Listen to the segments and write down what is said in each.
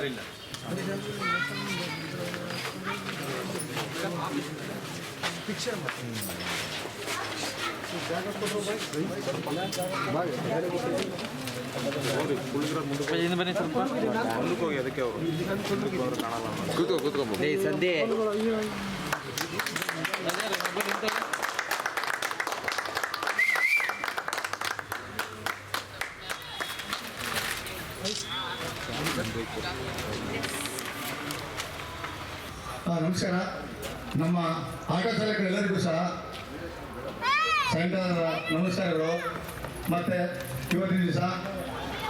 Sir ಇಲ್ಲ ಬನ್ನಿ ಸ್ವಲ್ಪ. ಮುಂದಕ್ಕೆ ಹೋಗಿ ಅದಕ್ಕೆ ಅವರು. ಕಾಣಲ್ಲ. ಕೂತ್ಕೋ ಸಂಧ್ಯೆ ಅದೇ ರೀ, ಮೊಬೈಲ್ ನಿಂತಲ್ಲ? ಆ, ನಮಸ್ಕಾರ. ನಮ್ಮ ಆಟೋ ಚಾಲಕರೆಲ್ಲರಿಗೂ ಸಹ ಸಾಯಂಕಾಲದ ನಮಸ್ಕಾರಗಳು. ಮತ್ತು ಇವತ್ತಿನ ದಿವಸ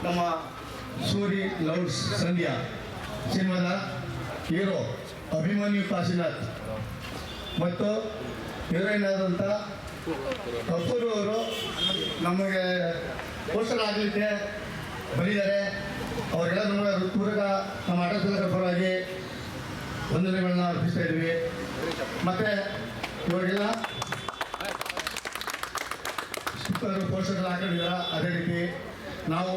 ನಮ್ಮ ಸೂರಿ ಲೌಡ್ಸ್ ಸಂಧ್ಯಾ, ಸಿನಿಮಾದ ಹೀರೋ, ಅಭಿಮನ್ಯು ಕಾಶಿನಾಥ್ ಮತ್ತು ಹೀರೋಯಿನ್ ಆದಂಥ ಅವರು ನಮಗೆ ಪೋಷಕರಾಗಲಿಕ್ಕೆ ಬಂದಿದ್ದಾರೆ ಅವರೆಲ್ಲ ನಮ್ಮ ಹೃತ್ಪೂರ್ವಕ ನಮ್ಮ ಚಾಲಕರ ಪರವಾಗಿ ವಂದನೆಗಳನ್ನ ಅರ್ಪಿಸ್ತಾ ಇದ್ವಿ. ಮತ್ತೆ ಇವಾಗೆಲ್ಲ ಪೋಸ್ಟರ್ ಹಾಕೊಂಡಿದ್ದೀರ. ಅದೇ ರೀತಿ ನಾವು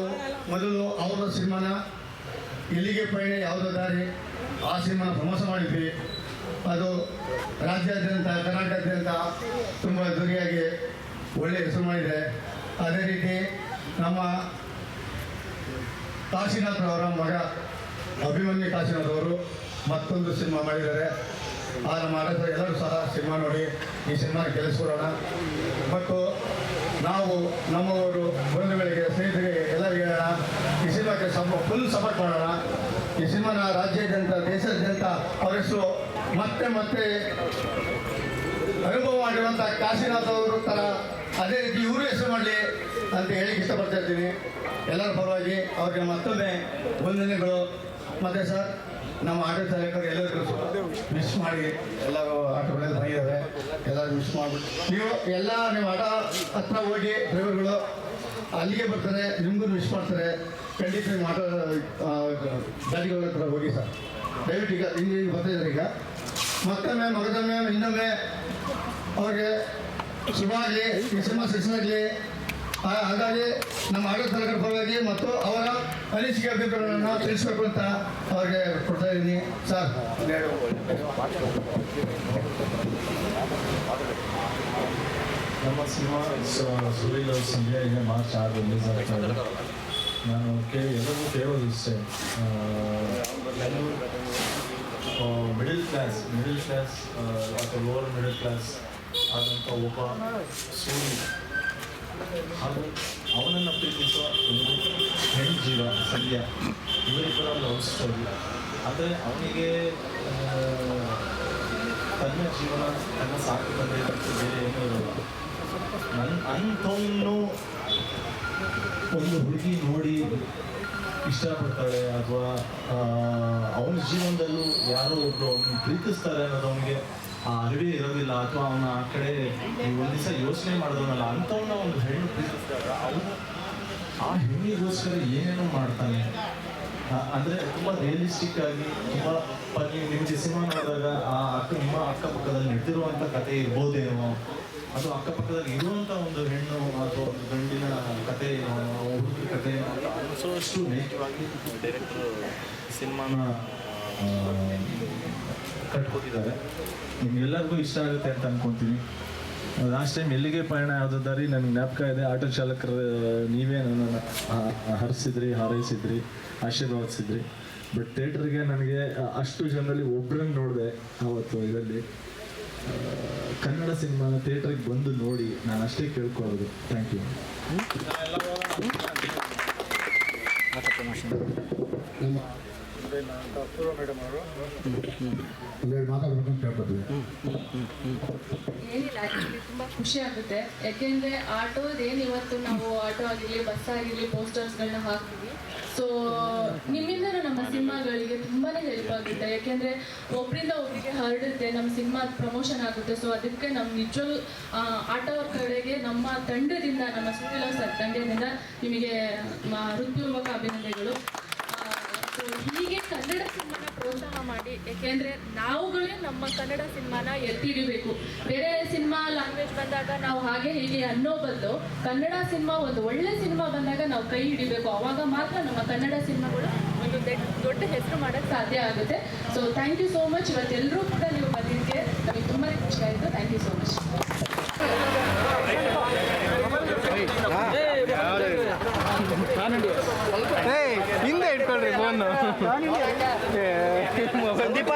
ಮೊದಲು ಅವರ ಸಿನಿಮಾನ ಎಲ್ಲಿಗೆ ಪಯಣ ಯಾವುದೋ ದಾರಿ ಆ ಸಿನಿಮಾನ ಪ್ರಮೋಸ ಮಾಡಿದ್ವಿ. ಅದು ರಾಜ್ಯಾದ್ಯಂತ, ಕರ್ನಾಟಕದಾದ್ಯಂತ ತುಂಬ ದುರಿಯಾಗಿ ಒಳ್ಳೆಯ ಹೆಸರು ಮಾಡಿದೆ. ಅದೇ ರೀತಿ ನಮ್ಮ ಕಾಶಿನಾಥ್ ಅವರ ಮಗ, ಅಭಿಮನ್ಯು ಕಾಶಿನಾಥ್ ಅವರು ಮತ್ತೊಂದು ಸಿನಿಮಾ ಮಾಡಿದ್ದಾರೆ. ಆ ನಮ್ಮ ಎಲ್ಲರೂ ಸಹ ಸಿನಿಮಾ ನೋಡಿ, ಈ ಸಿನಿಮಾ ಗೆಲ್ಲಿಸ್ಕೊಡೋಣ ಮತ್ತು ನಾವು ನಮ್ಮವರು ಬಂಧುಗಳಿಗೆ, ಸ್ನೇಹಿತರಿಗೆ ಎಲ್ಲರಿಗೆ ಹೇಳೋಣ, ಈ ಸಿನಿಮಾಕ್ಕೆ ಸಮ ಫುಲ್ ಸಪೋರ್ಟ್ ಮಾಡೋಣ. ಈ ಸಿನಿಮಾನ ರಾಜ್ಯಾದ್ಯಂತ, ದೇಶಾದ್ಯಂತ ಹೆಸರು ಮತ್ತೆ ಮತ್ತೆ ಅನುಭವ ಮಾಡಿರುವಂಥ ಕಾಶಿನಾಥ್ ಅವರು ಥರ ಅದೇ ರೀತಿ ಇವರು ಹೆಸರು ಮಾಡಲಿ. ಅಂತ ಹೇಳಿ ಇಷ್ಟಪಡ್ತಾ ಇರ್ತೀನಿ. ಎಲ್ಲರ ಪರವಾಗಿ ಅವ್ರಿಗೆ ಮತ್ತೊಮ್ಮೆ ವಂದನೆಗಳು. ಮತ್ತು ಸರ್, ನಮ್ಮ ಆಟೋ ಚಾಲಕರು ಎಲ್ಲರಿಗೂ ಮಿಸ್ ಮಾಡಿ ಎಲ್ಲರೂ ಆಟೋಗಳೆಲ್ಲ ಬಂದಿದ್ದಾರೆ. ಎಲ್ಲರೂ ಮಿಸ್ ಮಾಡಿಬಿಟ್ಟು ನೀವು ಎಲ್ಲ ನೀವು ಆಟೋ ಹತ್ರ ಹೋಗಿ ಡ್ರೈವರ್ಗಳು ಅಲ್ಲಿಗೆ ಬರ್ತಾರೆ, ನಿಮಗೂ ಮಿಸ್ ಮಾಡ್ತಾರೆ. ಖಂಡಿತ ನಿಮ್ಮ ಆಟೋ ಗಾಡಿಗಳ ಹತ್ರ ಹೋಗಿ ಸರ್. ದಯವಿಟ್ಟು ಈಗ ಇಲ್ಲಿ ಈಗ ಬರ್ತಾ ಇದ್ದಾರೆ ಈಗ. ಮತ್ತೊಮ್ಮೆ, ಮಗದೊಮ್ಮೆ, ಇನ್ನೊಮ್ಮೆ ಅವ್ರಿಗೆ ಶುಭ ಆಗಲಿ ಸಕ್ಸಸ್ ಆಗಲಿ. ಹಾಗಾಗಿ ನಮ್ಮ ಆಡಳಿತ ಚಾಲಕರ ಪರವಾಗಿ ಮತ್ತು ಅವರ ಅನಿಸಿಕೆ ಅಭಿಪ್ರಾಯಗಳನ್ನು ತಿಳಿಸಬೇಕು ಅಂತ ಅವರಿಗೆ ಕೊಡ್ತಾ ಇದ್ದೀನಿ. ಸರ್. ನಮ್ಮ ಸಿನಿಮಾ ಸುರೀಲ್ ಅವ್ರ ಈಗ ಮಾರ್ಚ್ ಆರು ರಿಲೀಸ್ ಇದೆ. ನಾನು ಕೇಳಿ ಎಲ್ಲರಿಗೂ ಕೇಳೋದು ಇಷ್ಟೇ. ಮಿಡಿಲ್ ಕ್ಲಾಸ್ ಮಿಡಿಲ್ ಕ್ಲಾಸ್ ಅಥವಾ ಲೋವರ್ ಮಿಡಿಲ್ ಕ್ಲಾಸ್ ಆದಂಥ ಒಬ್ಬ ಸೂರಿ. ಹಾಗೂ ಅವನನ್ನು ಪ್ರೀತಿಸುವ ಒಂದು ಹೆಣ್ಣು ಜೀವ ಸಂಧ್ಯಾ ಇವರಿಬ್ಬರ ಲವ್ ಸ್ಟೋರಿ ಆದರೆ ಅವನಿಗೆ ತನ್ನ ಜೀವನ, ತನ್ನ ಸಾಕು ಬಿಟ್ಟು ಬೇರೆ ಏನೂ ಇರಲ್ಲ. ನನ್ನ ಅಂಥವನ್ನು ಒಂದು ಹುಡುಗಿ ನೋಡಿ ಇಷ್ಟಪಡ್ತಾಳೆ ಅಥವಾ ಅವನ ಜೀವನದಲ್ಲೂ ಯಾರೋ ಒಬ್ಬರು ಪ್ರೀತಿಸ್ತಾರೆ ಅನ್ನೋದು ಅವನಿಗೆ ಆ ಅರಿವೇ ಇರೋದಿಲ್ಲ. ಅಥವಾ ಅವನ ಆ ಕಡೆ ಒಂದು ದಿವಸ ಯೋಚನೆ ಮಾಡೋದನ್ನಲ್ಲ ಅಂಥವನ್ನ ಒಂದು ಹೆಣ್ಣು ಪ್ರೀತಿಸಿದಾಗ ಅವನು ಆ ಹೆಣ್ಣಿಗೋಸ್ಕರ ಏನೇನೋ ಮಾಡ್ತಾನೆ. ಅಂದ್ರೆ ತುಂಬಾ ರಿಯಲಿಸ್ಟಿಕ್ ಆಗಿ ತುಂಬಾ ಪರಿ ನೀವು ನಿಮ್ಗೆ ಸಿನಿಮಾ ನೋಡಿದಾಗ ಆ ಅಕ್ಕ ನಿಮ್ಮ ಅಕ್ಕಪಕ್ಕದಲ್ಲಿ ನಡೆದಿರುವಂತ ಕತೆ ಇರ್ಬೋದೇನೋ ಅದು ಅಕ್ಕಪಕ್ಕದಲ್ಲಿ ಇರುವಂತ ಒಂದು ಹೆಣ್ಣು ಅಥವಾ ಒಂದು ಗಂಡಿನ ಕತೆ ಹುಡುಗರ ಕತೆ ಅಂತ ಅನಿಸೋಷ್ಟು ನೈಜವಾಗಿ ಡೈರೆಕ್ಟರ್ ಸಿನಿಮಾನ ಕಟ್ಕೊತಿದ್ದಾರೆ ನಿಮ್ಗೆಲ್ಲರಿಗೂ ಇಷ್ಟ ಆಗುತ್ತೆ ಅಂತ ಅನ್ಕೊಂತೀನಿ. ಲಾಸ್ಟ್ ಟೈಮ್ ಎಲ್ಲಿಗೆ ಪಯಣ ಯಾವ್ದು ದಾರಿ ನನಗೆ ಜ್ಞಾಪಕ ಇದೆ. ಆಟೋ ಚಾಲಕರು ನೀವೇ ನನ್ನನ್ನು ಹರಿಸಿದ್ರಿ ಹಾರೈಸಿದ್ರಿ ಆಶೀರ್ವಾದಿಸಿದ್ರಿ. ಬಟ್ ಥಿಯೇಟ್ರಿಗೆ ನನಗೆ ಅಷ್ಟು ಜನರಲ್ಲಿ ಒಬ್ಬರನ್ನು ನೋಡಿದೆ ಆವತ್ತು ಇದರಲ್ಲಿ. ಕನ್ನಡ ಸಿನಿಮಾನ ಥಿಯೇಟ್ರಿಗೆ ಬಂದು ನೋಡಿ ನಾನು ಅಷ್ಟೇ ಕೇಳ್ಕೊಳ್ಳೋದು. ಥ್ಯಾಂಕ್ ಯು ಒಂದೆರಡು ಏನಿಲ್ಲ ತುಂಬಾ ಖುಷಿ ಆಗುತ್ತೆ. ಯಾಕೆಂದ್ರೆ ಆಟೋದೇನು ಇವತ್ತು ನಾವು ಆಟೋ ಆಗಿರ್ಲಿ ಬಸ್ ಆಗಿರ್ಲಿ ಪೋಸ್ಟರ್ಸ್ಗಳನ್ನ ಹಾಕ್ತೀವಿ. ಸೊ ನಿಮ್ಮಿಂದ ನಮ್ಮ ಸಿನಿಮಾಗಳಿಗೆ ತುಂಬಾನೇ ಹೆಲ್ಪ್ ಆಗುತ್ತೆ. ಯಾಕೆಂದ್ರೆ ಒಬ್ಬರಿಂದ ಒಬ್ಬರಿಗೆ ಹರಡುತ್ತೆ ನಮ್ಮ ಸಿನಿಮಾ ಪ್ರಮೋಷನ್ ಆಗುತ್ತೆ. ಸೊ ಅದಕ್ಕೆ ನಮ್ಮ ನಿಜವಾಗ್ಲೂ ಆಟೋ ಕಡೆಗೆ ನಮ್ಮ ತಂಡದಿಂದ ನಮ್ಮ ಸುನಿಲ ಸರ್ ತಂಡದಿಂದ ನಿಮಗೆ ಹೃತ್ಪೂರ್ವಕ ಅಭಿನಂದನೆಗಳು. ಸೊ ಕನ್ನಡ ಸಿನಿಮಾನ ಪ್ರೋತ್ಸಾಹ ಮಾಡಿ ಯಾಕೆಂದ್ರೆ ನಾವುಗಳೇ ನಮ್ಮ ಕನ್ನಡ ಸಿನಿಮಾನ ಎತ್ತಿ ಹಿಡಿಬೇಕು ಬೇರೆ ಸಿನಿಮಾ ಲ್ಯಾಂಗ್ವೇಜ್ ಬಂದಾಗ ನಾವು ಹಾಗೆ ಹೀಗೆ ಅನ್ನೋ ಬದಲು ಕನ್ನಡ ಸಿನಿಮಾ ಒಂದು ಒಳ್ಳೆ ಸಿನಿಮಾ ಬಂದಾಗ ನಾವು ಕೈ ಹಿಡಿಬೇಕು. ಅವಾಗ ಮಾತ್ರ ನಮ್ಮ ಕನ್ನಡ ಸಿನಿಮಾಗಳು ಒಂದು ದೊಡ್ಡ ದೊಡ್ಡ ಹೆಸರು ಮಾಡೋಕ್ಕೆ ಸಾಧ್ಯ ಆಗುತ್ತೆ. So thank you so much ಇವತ್ತೆಲ್ಲರೂ ಕೂಡ ನೀವು ಬಂದಿದ್ದಕ್ಕೆ ನಮಗೆ ತುಂಬಾ ಖುಷಿ ಆಯಿತು. ಥ್ಯಾಂಕ್ ಯು ಸೋ ಮಚ್ ಇಟ್ಕೊಳ್ರಿ ಫೋನು ಸಂದೀಪ